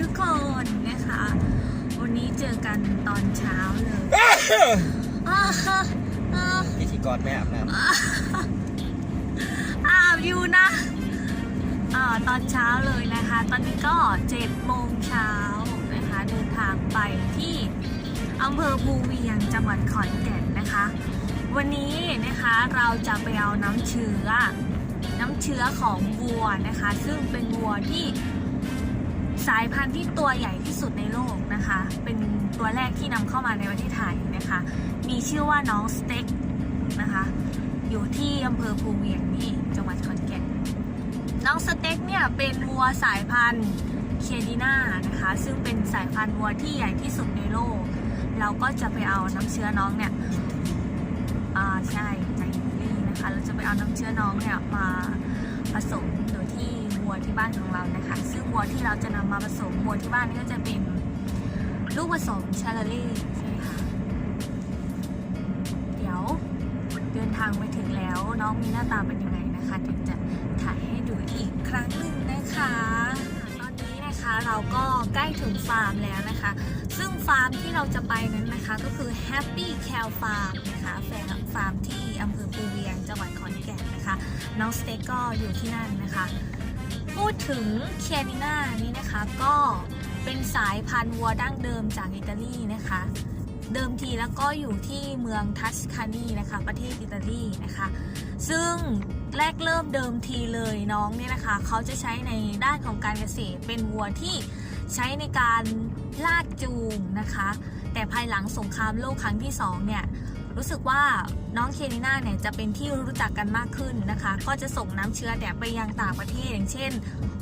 ทุกคนนะคะ วันนี้เจอกันตอนเช้าเลยอ้าวอ้าวพิธีกรไม่อาบน้อาบอยู่นะอ่าตอนเช้าเลยนะคะ ตอนนี้ก็เจ็ดโมงเช้านะคะ เดินทางไปที่อำเภอภูเวียงจังหวัดขอนแก่นนะคะ วันนี้นะคะเราจะไปเอาน้ำเชื้อน้ำเชื้อของวัวนะคะ ซึ่งเป็นวัวที่ สายพันธุ์ที่ตัวใหญ่ที่สุดในโลกนะคะ เป็นตัวแรกที่นำเข้ามาในประเทศไทยนะคะ มีชื่อว่าน้องสเต็กนะคะ อยู่ที่อำเภอภูเวียงนี่จังหวัดขอนแก่น น้องสเต็กเนี่ยเป็นวัวสายพันธุ์เคดีน่านะคะ ซึ่งเป็นสายพันธุ์วัวที่ใหญ่ที่สุดในโลก เราก็จะไปเอาน้ำเชื้อน้องเนี่ย อ่าใช่ในอิตาลีนะคะ เราจะไปเอาน้ำเชื้อน้องเนี่ยมา บ้านของเรานะคะ ซึ่งวัวที่เราจะนำมาผสมวัวที่บ้านนี่ก็จะเป็นลูกผสมชาลลี่ใช่ไหมคะเดี๋ยวเดินทางไปถึงแล้วน้องมีหน้าตาเป็นยังไงนะคะเดี๋ยวจะถ่ายให้ดูอีกครั้งหนึ่งนะคะ ตอนนี้นะคะเราก็ใกล้ถึงฟาร์มแล้วนะคะ ซึ่งฟาร์มที่เราจะไปนั้นนะคะก็คือ Happy Cow Farm นะคะแฟร์ฟาร์มที่อำเภอปูเวียงจังหวัดขอนแก่นนะคะ น้องสเต็กก็อยู่ที่นั่นนะคะ พูดถึงเคียนิน่านี่นะคะก็เป็นสายพันธุ์วัวดั้งเดิมจากอิตาลีนะคะ เดิมทีแล้วก็อยู่ที่เมืองทัสคานีนะคะ ประเทศอิตาลีนะคะ ซึ่งแรกเริ่มเดิมทีเลยน้องเนี่ยนะคะ เขาจะใช้ในด้านของการเกษตรเป็นวัวที่ใช้ในการลากจูงนะคะ แต่ภายหลังสงครามโลกครั้งที่สองเนี่ย รู้สึกว่าน้องเคนิน่าเนี่ยจะเป็นที่รู้จักกันมากขึ้นนะคะ ก็จะส่งน้ำเชื้อเนี่ยไปยังต่างประเทศอย่างเช่น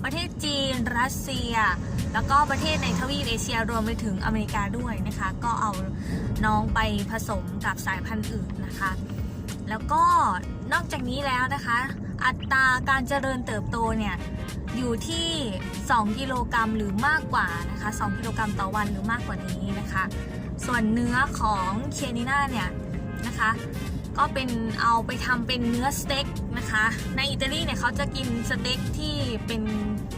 ประเทศจีน รัสเซีย แล้วก็ประเทศในทวีปเอเชียรวมไปถึงอเมริกาด้วยนะคะ ก็เอาน้องไปผสมกับสายพันธุ์อื่นนะคะ แล้วก็นอกจากนี้แล้วนะคะ อัตราการเจริญเติบโตเนี่ยอยู่ที่ 2 กิโลกรัมหรือมากกว่านะคะ 2 กิโลกรัมต่อวันหรือมากกว่านี้นะคะ ส่วนเนื้อของเคนิน่าเนี่ย นะคะ ก็เป็นเอาไปทำเป็นเนื้อสเต็กนะคะ ในอิตาลีเนี่ยเขาจะกินสเต็กที่เป็น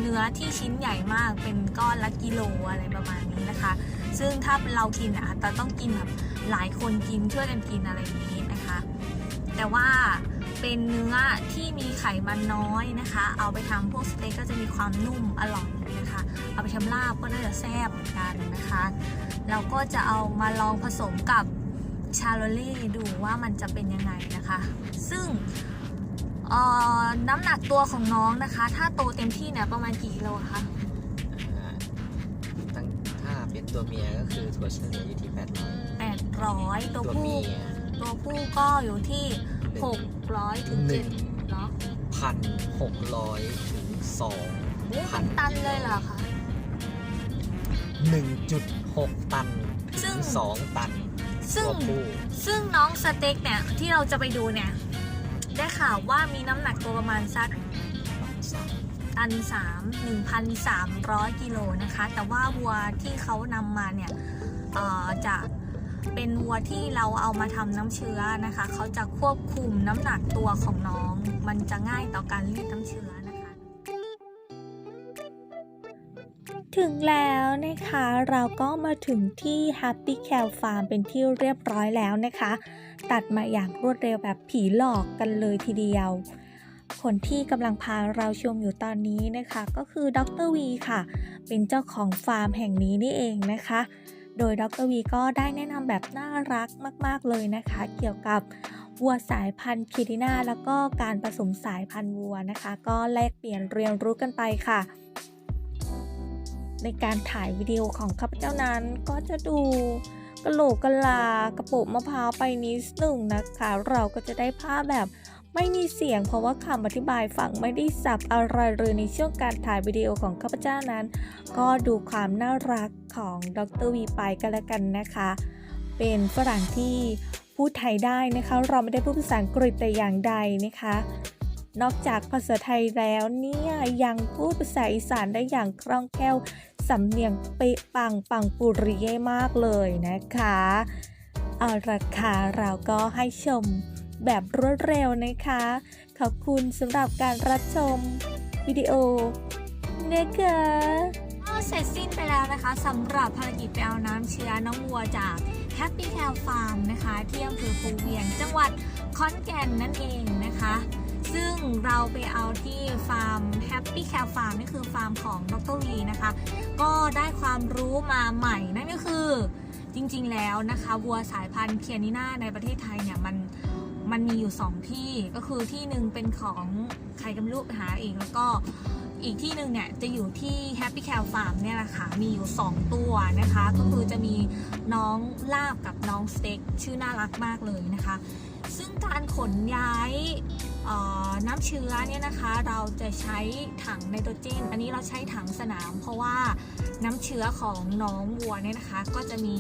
เนื้อที่ชิ้นใหญ่มาก เป็นก้อนละกิโลอะไรประมาณนี้นะคะ ซึ่งถ้าเรากินอะแต่ต้องกินแบบหลายคนกินช่วยกันกินอะไรอย่างนี้นะคะ แต่ว่าเป็นเนื้อที่มีไขมันน้อยนะคะ เอาไปทำพวกสเต็กก็จะมีความนุ่มอร่อยนะคะ เอาไปทำลาบก็น่าจะแซ่บเหมือนกันนะคะ เราก็จะเอามาลองผสมกับ ชาโลลี่ดูว่ามันจะเป็นยังไงนะคะ ซึ่งเอ่อน้ำหนักตัวของน้องนะคะ ถ้าโตเต็มที่เนี่ยประมาณกี่กิโลคะำตั้งถ้าเป็นตัวเมียก็คือถั่วเฉลี่ยอยู่ที่800 800ตัวตัวผู้เมียตัวผู้ก็อยู่ที่600ถึงหนึ่ง7เนาะพันหกร้อยถึงสองโอ้เป็นตันเลยเหรอคะหนึ่งจุดหกตันซึ่ถึงงสองตัน ซึ่งตัวผู้ซึ่งน้องสเต็กเนี่ยที่เราจะไปดูเนี่ย ได้ข่าวว่ามีน้ำหนักตัวประมาณสักสามตันสามหนึ่งพันสามร้อยกิโลนะคะ แต่ว่าวัวที่เขานำมาเนี่ยเอ่อจะเป็นวัวที่เราเอามาทำน้ำเชื้อนะคะ เขาจะควบคุมน้ำหนักตัวของน้อง มันจะง่ายต่อการรีดน้ำเชื้อ ถึงแล้วนะคะเราก็มาถึงที่ Happy Cow Farm เป็นที่เรียบร้อยแล้วนะคะ ตัดมาอย่างรวดเร็วแบบผีหลอกกันเลยทีเดียว คนที่กำลังพาเราชมอยู่ตอนนี้นะคะ ก็คือดรวีค่ะ เป็นเจ้าของฟาร์มแห่งนี้นี่เองนะคะ โดยดรวีก็ได้แนะนำแบบน่ารักมาก ๆ เลยนะคะ เกี่ยวกับวัวสายพันธุ์คิริน่าแล้วก็การผสมสายพันธุ์วัวนะคะ ก็แลกเปลี่ยนเรียนรู้กันไปค่ะ ในการถ่ายวิดีโอของข้าพเจ้านั้นก็จะดูกระโหลกกะลากระโปะมะพร้าวไปนิดหนึ่งนะคะ เราก็จะได้ภาพแบบไม่มีเสียง เพราะว่าคำอธิบายฟังไม่ได้สับอะไรเลยในช่วงการถ่ายวิดีโอของข้าพเจ้านั้น ก็ดูความน่ารักของดรวีไปกันล้วกันนะคะ เป็นฝรั่งที่พูดไทยได้นะคะ เราไม่ได้พูดภาษาอังกฤษแต่อย่างใดนะคะ นอกจากภาษาไทยแล้วเนี่ยยังพูดภาษาอีสานได้อย่างคล่องแคล่วสำเนียงเป๊ะปังปังปุริเย่มากเลยนะคะเอาราคาเราก็ให้ชมแบบรวดเร็วนะคะ ขอบคุณสำหรับการรับชมวิดีโอนะคะเสร็จสิ้นไปแล้วนะคะสำหรับภารกิจไปเอาน้ำเชื้อน้องวัวจาก Happy Cow Farm นะคะ ที่อำเภอภูเวียงจังหวัดขอนแก่นนั่นเองนะคะ ซึ่งเราไปเอาที่ฟาร์ม Happy Cow Farm นี่คือฟาร์มของดรวีนะคะ ก็ได้ความรู้มาใหม่นั่นก็คือจริงๆแล้วนะคะวัวสายพันธุ์เคียนิน่าในประเทศไทยเนี่ยมันมันมีอยู่ 2 ที่ก็คือที่หนึ่งเป็นของใครกำไม่รู้หาเองแล้วก็อีกที่หนึ่งเนี่ยจะอยู่ที่ Happy Cow Farm เนี่ยแหละค่ะ มีอยู่ 2 ตัวนะคะ ก็คือจะมีน้องลาบกับน้องสเต็กชื่อน่ารักมากเลยนะคะ ซึ่งการขนย้าย น้ำเชื้อเนี่ยนะคะเราจะใช้ถังไนโตรเจน อันนี้เราใช้ถังสนาม เพราะว่าน้ำเชื้อของน้องวัวเนี่ยนะคะก็จะมี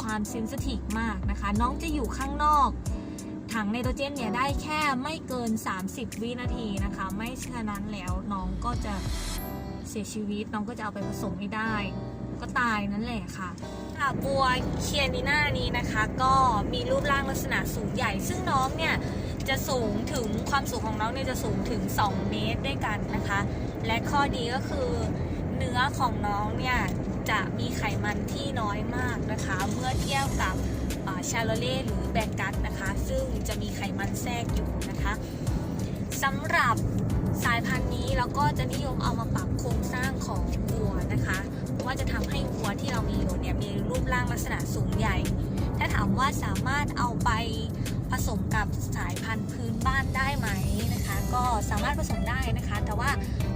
ความเซนซิทีฟมากนะคะ น้องจะอยู่ข้างนอก ถังไนโตรเจนเนี่ยได้แค่ไม่เกิน 30 วินาทีนะคะ ไม่เช่นนั้นแล้วน้องก็จะเสียชีวิตน้องก็จะเอาไปผสมไม่ได้ ก็ตายนั่นแหละค่ะค่ะบัวเคียนิน่านี้นะคะ ก็มีรูปร่างลักษณะสูงใหญ่ ซึ่งน้องเนี่ย จะสูงถึงความสูงของน้องเนี่ยจะสูงถึง 2 เมตรด้วยกันนะคะ และข้อดีก็คือเนื้อของน้องเนี่ยจะมีไขมันที่น้อยมากนะคะ เมื่อเทียบกับชาโลเล่หรือแบงกัสนะคะ ซึ่งจะมีไขมันแทรกอยู่นะคะสำหรับสายพันธุ์นี้เราก็จะนิยมเอามาปรับโครงสร้างของวัวนะคะ เพราะว่าจะทำให้วัวที่เรามีอยู่เนี่ยมีรูปร่างลักษณะสูงใหญ่ ถ้าถามว่าสามารถเอาไปผสมกับสายพันธุ์พื้นบ้านได้ไหมนะคะ ก็สามารถผสมได้นะคะ แต่ว่า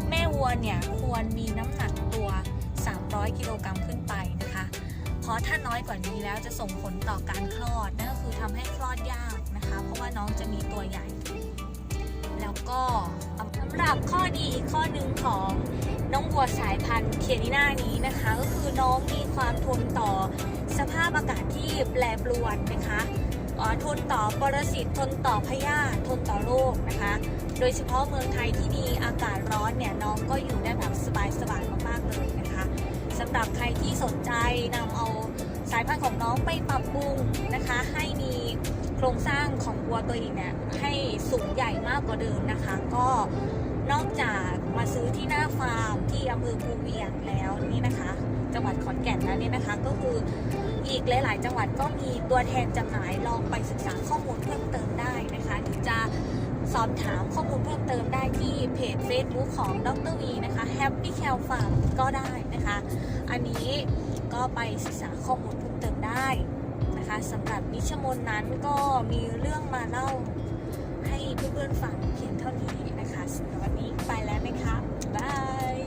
แม่วัวเนี่ยควรมีน้ำหนักตัว 300 กิโลกรัมขึ้นไปนะคะ เพราะถ้าน้อยกว่านี้แล้วจะส่งผลต่อการคลอดนั่นก็คือทำให้คลอดยากนะคะ เพราะว่าน้องจะมีตัวใหญ่ แล้วก็ำหรับข้อดีอีกข้อหนึ่งของน้องวัวสายพันธุ์เคียนิน่านี้นะคะ ก็คือน้องมีความทนต่อสภาพอากาศที่แปรปรวนนะคะทนต่อปรสิตทนต่อพยาธิทนต่อโรคนะคะ โดยเฉพาะเมืองไทยที่มีอากาศร้อนเนี่ยน้องก็อยู่ได้แบบสบายๆมากๆเลยนะคะสำหรับใครที่สนใจนำเอาสายพันธุ์ของน้องไปปรับปรุงนะคะ ให้มีโครงสร้างของวัวตัวเองเนี่ย สูงใหญ่มากกว่าเดิมนะคะ ก็นอกจากมาซื้อที่หน้าฟาร์มที่อำเภอภูเวียงแล้วนี่นะคะ จังหวัดขอนแก่นแล้วนี่นะคะ ก็คืออีกหลาย ๆ จังหวัดก็มีตัวแทนจำหน่ายลองไปศึกษาข้อมูลเพิ่มเติมได้นะคะหรือจะสอบถามข้อมูลเพิ่มเติมได้ที่เพจ Facebook ของดรวีนะคะ Happy Cow Farm ก็ได้นะคะ อันนี้ก็ไปศึกษาข้อมูลเพิ่มเติมได้นะคะสำหรับนิชมนนั้นก็มีเรื่องมาเล่า ให้เพื่อนๆฟังเพียงเท่านี้นะคะสำหรับวันนี้ไปแล้วนะคะบาย